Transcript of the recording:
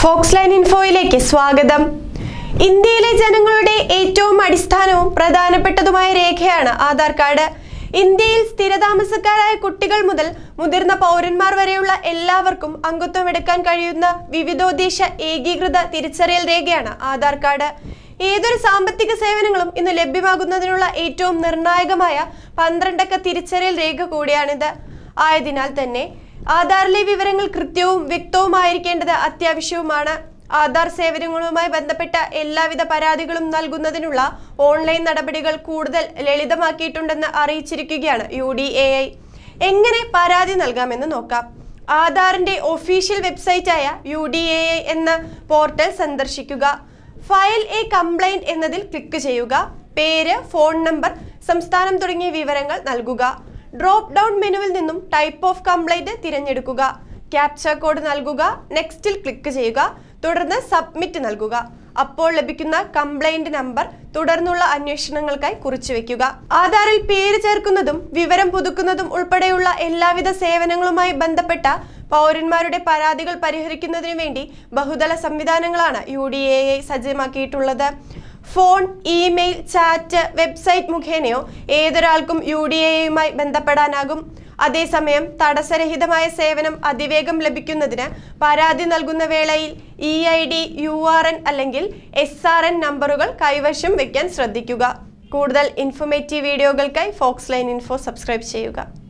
Fox line ഇൻഫോയിലേക്ക് സ്വാഗതം. ഇന്ത്യയിലെ ജനങ്ങളുടെ ഏറ്റവും അടിസ്ഥാനവും പ്രധാനപ്പെട്ടതുമായ രേഖയാണ് ആധാർ കാർഡ്. ഇന്ത്യയിൽ സ്ഥിരതാമസക്കാരായ കുട്ടികൾ മുതൽ മുതിർന്ന പൗരന്മാർ വരെയുള്ള എല്ലാവർക്കും അംഗത്വം എടുക്കാൻ കഴിയുന്ന വിവിധോദ്ദേശ ഏകീകൃത തിരിച്ചറിയൽ രേഖയാണ് ആധാർ കാർഡ്. ഏതൊരു സാമ്പത്തിക സേവനങ്ങളും ഇന്ന് ലഭ്യമാകുന്നതിനുള്ള ഏറ്റവും നിർണായകമായ പന്ത്രണ്ടക്ക തിരിച്ചറിയൽ രേഖ കൂടിയാണിത്. ആയതിനാൽ തന്നെ ആധാറിലെ വിവരങ്ങൾ കൃത്യവും വ്യക്തവുമായിരിക്കേണ്ടത് അത്യാവശ്യവുമാണ്. ആധാർ സേവനങ്ങളുമായി ബന്ധപ്പെട്ട എല്ലാവിധ പരാതികളും നൽകുന്നതിനുള്ള ഓൺലൈൻ നടപടികൾ കൂടുതൽ ലളിതമാക്കിയിട്ടുണ്ടെന്ന് അറിയിച്ചിരിക്കുകയാണ് യു ഡി എ ഐ. എങ്ങനെ പരാതി നൽകാമെന്ന് നോക്കാം. ആധാറിന്റെ ഒഫീഷ്യൽ വെബ്സൈറ്റായ യു ഡി എ ഐ എന്ന പോർട്ടൽ സന്ദർശിക്കുക. ഫയൽ എ കംപ്ലൈന്റ് എന്നതിൽ ക്ലിക്ക് ചെയ്യുക. പേര് ഫോൺ നമ്പർ സംസ്ഥാനം തുടങ്ങിയ വിവരങ്ങൾ നൽകുക. ഡ്രോപ്പ് ഡൗൺ മെനുവിൽ നിന്നും ടൈപ്പ് ഓഫ് കംപ്ലൈന്റ് തിരഞ്ഞെടുക്കുക. ക്യാപ്ച കോഡ് നൽകുക. നെക്സ്റ്റിൽ ക്ലിക്ക് ചെയ്യുക. തുടർന്ന് സബ്മിറ്റ് നൽകുക. അപ്പോൾ ലഭിക്കുന്ന കംപ്ലൈന്റ് നമ്പർ തുടർന്നുള്ള അന്വേഷണങ്ങൾക്കായി കുറിച്ചു വെക്കുക. ആധാറിൽ പേര് ചേർക്കുന്നതും വിവരം പുതുക്കുന്നതും ഉൾപ്പെടെയുള്ള എല്ലാവിധ സേവനങ്ങളുമായി ബന്ധപ്പെട്ട പൗരന്മാരുടെ പരാതികൾ പരിഹരിക്കുന്നതിനു വേണ്ടി ബഹുതല സംവിധാനങ്ങളാണ് യു സജ്ജമാക്കിയിട്ടുള്ളത്. ഫോൺ ഇമെയിൽ ചാറ്റ് വെബ്സൈറ്റ് മുഖേനയോ ഏതൊരാൾക്കും യു ഡി എയുമായി ബന്ധപ്പെടാനാകും. അതേസമയം തടസ്സരഹിതമായ സേവനം അതിവേഗം ലഭിക്കുന്നതിന് പരാതി നൽകുന്ന വേളയിൽ E I D U R N അല്ലെങ്കിൽ എസ് ആർ എൻ നമ്പറുകൾ കൈവശം വയ്ക്കാൻ ശ്രദ്ധിക്കുക. കൂടുതൽ ഇൻഫോർമേറ്റീവ് വീഡിയോകൾക്കായി ഫോക്സ് ലൈൻ ഇൻഫോ സബ്സ്ക്രൈബ് ചെയ്യുക.